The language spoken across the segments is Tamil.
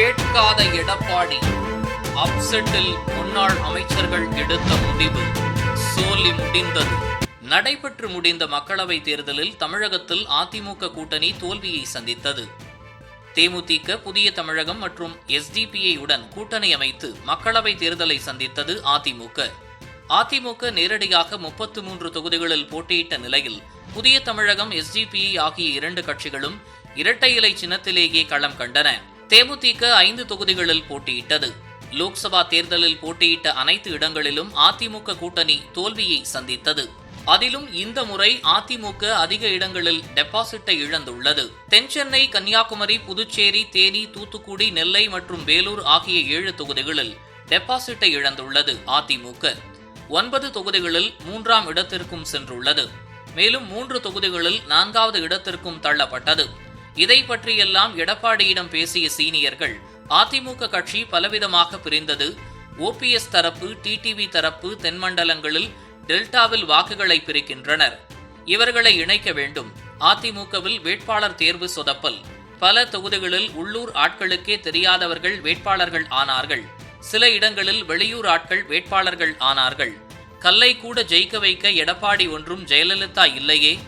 கேட்காத எடப்பாடி அப்செட்டில் முன்னாள் அமைச்சர்கள் எடுத்த முடிவு. சோலி முடிந்தது. நடைபெற்று முடிந்த மக்களவைத் தேர்தலில் தமிழகத்தில் அதிமுக கூட்டணி தோல்வியை சந்தித்தது. தேமுதிக புதிய தமிழகம் மற்றும் எஸ்டிபிஐ உடன் கூட்டணி அமைத்து மக்களவைத் தேர்தலை சந்தித்தது அதிமுக. அதிமுக நேரடியாக முப்பத்து மூன்று தொகுதிகளில் போட்டியிட்ட நிலையில் புதிய தமிழகம் எஸ்டிபிஐ ஆகிய இரண்டு கட்சிகளும் இரட்டை இலை சின்னத்திலேயே களம் கண்டன. தேமுதிக ஐந்து தொகுதிகளில் போட்டியிட்டது. லோக்சபா தேர்தலில் போட்டியிட்ட அனைத்து இடங்களிலும் அதிமுக கூட்டணி தோல்வியை சந்தித்தது. அதிலும் இந்த முறை அதிமுக அதிக இடங்களில் டெபாசிட்டை இழந்துள்ளது. தென்சென்னை கன்னியாகுமரி புதுச்சேரி தேனி தூத்துக்குடி நெல்லை மற்றும் வேலூர் ஆகிய ஏழு தொகுதிகளில் டெபாசிட்டை இழந்துள்ளது அதிமுக. ஒன்பது தொகுதிகளில் மூன்றாம் இடத்திற்கும் சென்றுள்ளது. மேலும் மூன்று தொகுதிகளில் நான்காவது இடத்திற்கும் தள்ளப்பட்டது. இதை பற்றியெல்லாம் எடப்பாடியிடம் பேசிய சீனியர்கள் அதிமுக கட்சி பலவிதமாக பிரிந்தது. ஓபிஎஸ் தரப்பு டிடிவி தரப்பு தென்மண்டலங்களில் டெல்டாவில் வாக்குகளை பிரிக்கின்றனர். இவர்களை இணைக்க வேண்டும். அதிமுகவில் வேட்பாளர் தேர்வு சொதப்பல். பல தொகுதிகளில் உள்ளூர் ஆட்களுக்கே தெரியாதவர்கள் வேட்பாளர்கள் ஆனார்கள். சில இடங்களில் வெளியூர் ஆட்கள் வேட்பாளர்கள் ஆனார்கள். கல்லை கூட ஜெயிக்க வைக்க எடப்பாடி ஒன்றும் ஜெயலலிதா இல்லையே?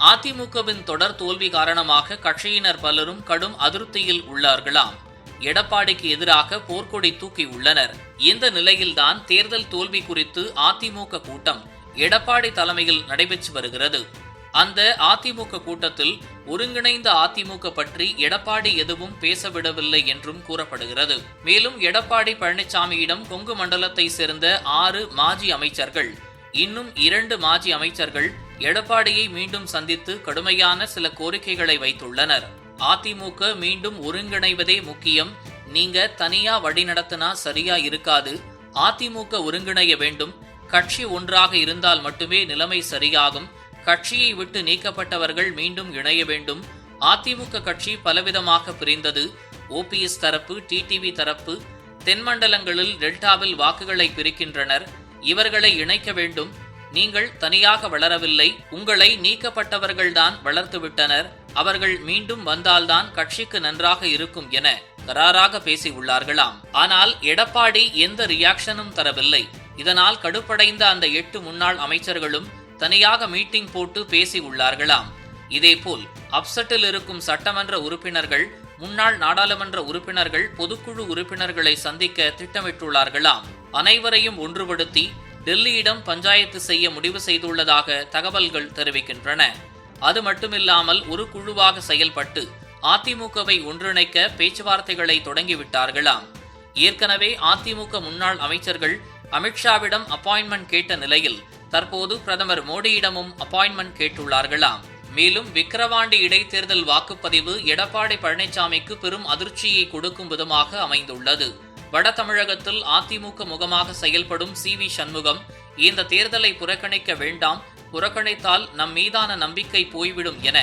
அதிமுகவின் தொடர் தோல்வி காரணமாக கட்சியினர் பலரும் கடும் அதிருப்தியில் உள்ளார்களாம். எடப்பாடிக்கு எதிராக போர்க்கொடி தூக்கி உள்ளனர். இந்த நிலையில்தான் தேர்தல் தோல்வி குறித்து அதிமுக கூட்டம் எடப்பாடி தலைமையில் நடைபெற்று வருகிறது. அந்த அதிமுக கூட்டத்தில் ஒருங்கிணைந்த அதிமுக பற்றி எடப்பாடி எதுவும் பேசவிடவில்லை என்றும் கூறப்படுகிறது. மேலும் எடப்பாடி பழனிசாமியிடம் கொங்கு மண்டலத்தை சேர்ந்த ஆறு மாஜி அமைச்சர்கள் இன்னும் இரண்டு மாஜி அமைச்சர்கள் எடப்பாடியை மீண்டும் சந்தித்து கடுமையான சில கோரிக்கைகளை வைத்துள்ளனர். அதிமுக மீண்டும் ஒருங்கிணைவதே முக்கியம். நீங்க தனியா வழிநடத்தினா சரியா இருக்காது. அதிமுக ஒருங்கிணைய வேண்டும். கட்சி ஒன்றாக இருந்தால் மட்டுமே நிலைமை சரியாகும். கட்சியை விட்டு நீக்கப்பட்டவர்கள் மீண்டும் இணைய வேண்டும். அதிமுக கட்சி பலவிதமாக பிரிந்தது. ஓபிஎஸ் தரப்பு டிடிவி தரப்பு தென்மண்டலங்களில் டெல்டாவில் வாக்குகளை பிரிக்கின்றனர். இவர்களை இணைக்க வேண்டும். நீங்கள் தனியாக வளரவில்லை உங்களை நீக்கப்பட்டவர்கள்தான் வளர்த்துவிட்டனர் அவர்கள் மீண்டும் வந்தால்தான் கட்சிக்கு நன்றாக இருக்கும் என கராராக பேசி உள்ளார்களாம் ஆனால் எடப்பாடி எந்த ரியாக்ஷனும் தரவில்லை. இதனால் கடுப்படைந்த அந்த எட்டு முன்னாள் அமைச்சர்களும் தனியாக மீட்டிங் போட்டு பேசி உள்ளார்களாம் இதேபோல் அப்செட்டில் இருக்கும் சட்டமன்ற உறுப்பினர்கள் முன்னாள் நாடாளுமன்ற உறுப்பினர்கள் பொதுக்குழு உறுப்பினர்களை சந்திக்க திட்டமிட்டுள்ளார்களாம். அனைவரையும் ஒன்றுபடுத்தி டெல்லியிடம் பஞ்சாயத்து செய்ய முடிவு செய்துள்ளதாக தகவல்கள் தெரிவிக்கின்றன. அது மட்டுமில்லாமல் ஒரு குழுவாக செயல்பட்டு அதிமுகவை ஒன்றிணைக்க பேச்சுவார்த்தைகளை தொடங்கிவிட்டார்களாம். ஏற்கனவே அதிமுக முன்னாள் அமைச்சர்கள் அமித்ஷாவிடம் அப்பாயின்மெண்ட் கேட்ட நிலையில் தற்போது பிரதமர் மோடியிடமும் அப்பாயின்மெண்ட் கேட்டுள்ளார்களாம். மேலும் விக்கிரவாண்டி இடைத்தேர்தல் வாக்குப்பதிவு எடப்பாடி பழனிசாமிக்கு பெரும் அதிர்ச்சியை கொடுக்கும் விதமாக அமைந்துள்ளது. வட தமிழகத்தில் அதிமுக முகமாக செயல்படும் சி வி சண்முகம் இந்த தேர்தலை புறக்கணிக்க வேண்டாம் புறக்கணித்தால் நம் மீதான நம்பிக்கை போய்விடும் என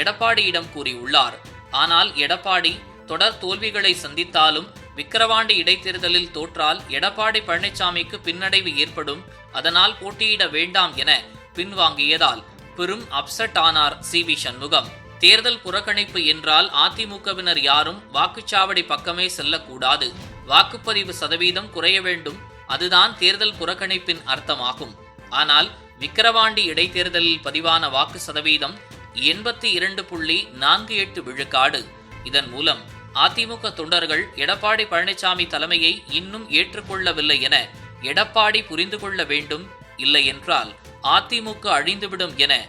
எடப்பாடியிடம் கூறியுள்ளார். ஆனால் எடப்பாடி தொடர் தோல்விகளை சந்தித்தாலும் விக்கிரவாண்டி இடைத்தேர்தலில் தோற்றால் எடப்பாடி பழனிசாமிக்கு பின்னடைவு ஏற்படும் அதனால் போட்டியிட வேண்டாம் என பின்வாங்கியதால் பெரும் அப்செட் ஆனார் சி வி சண்முகம். தேர்தல் புறக்கணிப்பு என்றால் அதிமுகவினர் யாரும் வாக்குச்சாவடி பக்கமே செல்லக்கூடாது. வாக்குப்பதிவு சதவீதம் குறைய வேண்டும். அதுதான் தேர்தல் புறக்கணிப்பின் அர்த்தமாகும். ஆனால் விக்கிரவாண்டி இடைத்தேர்தலில் பதிவான வாக்கு சதவீதம் எண்பத்தி இரண்டு புள்ளி நான்கு எட்டு விழுக்காடு. இதன் மூலம் அதிமுக தொண்டர்கள் எடப்பாடி பழனிசாமி தலைமையை இன்னும் ஏற்றுக்கொள்ளவில்லை என எடப்பாடி புரிந்து கொள்ள வேண்டும். இல்லையென்றால் அதிமுக அழிந்துவிடும் என